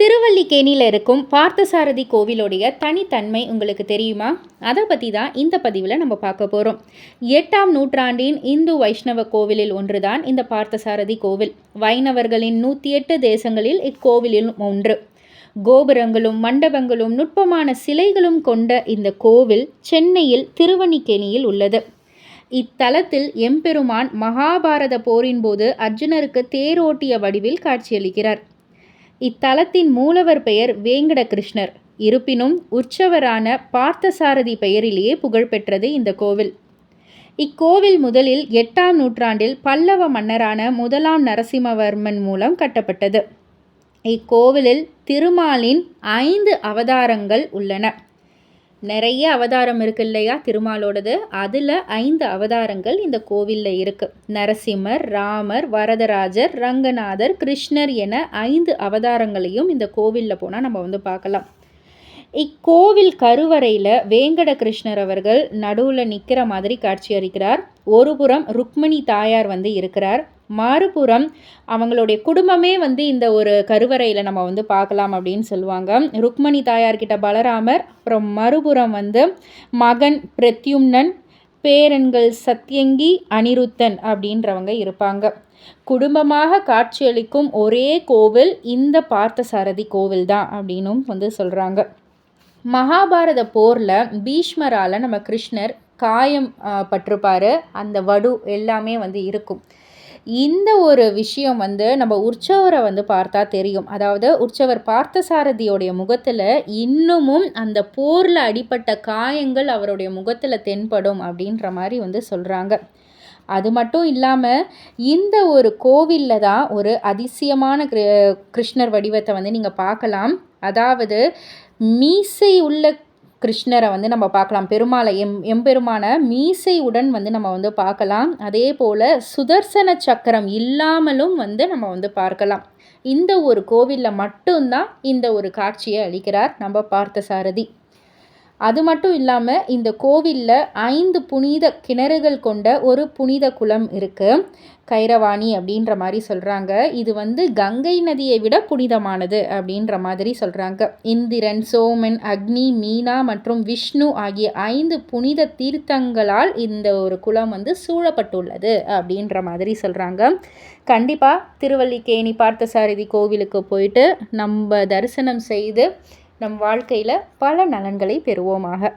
திருவல்லிக்கேணியில் இருக்கும் பார்த்தசாரதி கோவிலுடைய தனித்தன்மை உங்களுக்கு தெரியுமா? அதை பற்றி தான் இந்த பதிவில் நம்ம பார்க்க போகிறோம் எட்டாம் நூற்றாண்டின் இந்து வைஷ்ணவ கோவிலில் ஒன்றுதான் இந்த பார்த்தசாரதி கோவில். வைணவர்களின் நூற்றி எட்டு தேசங்களில் இக்கோவிலில் ஒன்று. கோபுரங்களும் மண்டபங்களும் நுட்பமான சிலைகளும் கொண்ட இந்த கோவில் சென்னையில் திருவணிக்கேணியில் உள்ளது. இத்தலத்தில் எம்பெருமான் மகாபாரத போரின் போது அர்ஜுனருக்கு தேரோட்டிய வடிவில் காட்சியளிக்கிறார். இத்தலத்தின் மூலவர் பெயர் வேங்கட கிருஷ்ணர் இருப்பினும் உற்சவரான பார்த்தசாரதி பெயரிலேயே புகழ்பெற்றது இந்த கோவில். இக்கோவில் முதலில் எட்டாம் நூற்றாண்டில் பல்லவ மன்னரான முதலாம் நரசிம்மவர்மன் மூலம் கட்டப்பட்டது. இக்கோவிலில் திருமாலின் ஐந்து அவதாரங்கள் உள்ளன. நிறைய அவதாரம் இருக்கு இல்லையா திருமாலோடது? அதில் ஐந்து அவதாரங்கள் இந்த கோவிலில் இருக்குது நரசிம்மர் ராமர் வரதராஜர் ரங்கநாதர் கிருஷ்ணர் என ஐந்து அவதாரங்களையும் இந்த கோவிலில் போனால் நம்ம வந்து பார்க்கலாம். இக்கோவில் கருவறையில் வேங்கட கிருஷ்ணர் அவர்கள் நடுவில் நிற்கிற மாதிரி காட்சி அளிக்கிறார். ஒரு புறம் ருக்மணி தாயார் வந்து இருக்கிறார். மறுபுறம் அவங்களுடைய குடும்பமே வந்து இந்த ஒரு கருவறையில் நம்ம வந்து பார்க்கலாம் அப்படின்னு சொல்லுவாங்க. ருக்மணி தாயார்கிட்ட பலராமர் அப்புறம் மறுபுறம் வந்து மகன் பிரத்யும்னன் பேரன்கள் சத்யங்கி அனிருத்தன் அப்படின்றவங்க இருப்பாங்க. குடும்பமாக காட்சியளிக்கும் ஒரே கோவில் இந்த பார்த்தசாரதி கோவில் தான் அப்படின்னும் வந்து சொல்கிறாங்க மகாபாரத போரில் பீஷ்மரால் நம்ம கிருஷ்ணர் காயம் பட்டிருப்பார். அந்த வடு எல்லாமே வந்து இருக்கும். இந்த ஒரு விஷயம் வந்து நம்ம உற்சவரை வந்து பார்த்தா தெரியும். அதாவது உற்சவர் பார்த்தசாரதியோடைய முகத்தில் இன்னமும் அந்த போரில் அடிப்பட்ட காயங்கள் அவருடைய முகத்தில் தென்படும் அப்படின்ற மாதிரி வந்து சொல்கிறாங்க அது மட்டும் இல்லாமல் இந்த ஒரு கோவிலில் தான் ஒரு அதிசயமான கிருஷ்ணர் வடிவத்தை வந்து நீங்கள் பார்க்கலாம். அதாவது மீசை உள்ள கிருஷ்ணரை வந்து நம்ம பார்க்கலாம். பெருமாளை எம் எம்பெருமான மீசையுடன் வந்து நம்ம வந்து பார்க்கலாம். அதே போல் சுதர்சன சக்கரம் இல்லாமலும் வந்து நம்ம வந்து பார்க்கலாம். இந்த ஒரு கோவிலில் மட்டும்தான் இந்த ஒரு காட்சியை அளிக்கிறார் நம்ம பார்த்த சாரதி அது மட்டும் இல்லாமல் இந்த கோவிலில் ஐந்து புனித கிணறுகள் கொண்ட ஒரு புனித குளம் இருக்குது கைரவாணி அப்படின்ற மாதிரி சொல்கிறாங்க இது வந்து கங்கை நதியை விட புனிதமானது அப்படின்ற மாதிரி சொல்கிறாங்க இந்திரன் சோமன் அக்னி மீனா மற்றும் விஷ்ணு ஆகிய ஐந்து புனித தீர்த்தங்களால் இந்த ஒரு குளம் வந்து சூழப்பட்டுள்ளது அப்படின்ற மாதிரி சொல்கிறாங்க கண்டிப்பாக திருவல்லிக்கேணி பார்த்தசாரதி கோவிலுக்கு போயிட்டு நம்ம தரிசனம் செய்து நம் வாழ்க்கையில் பல நலன்களை பெறுவோமாக.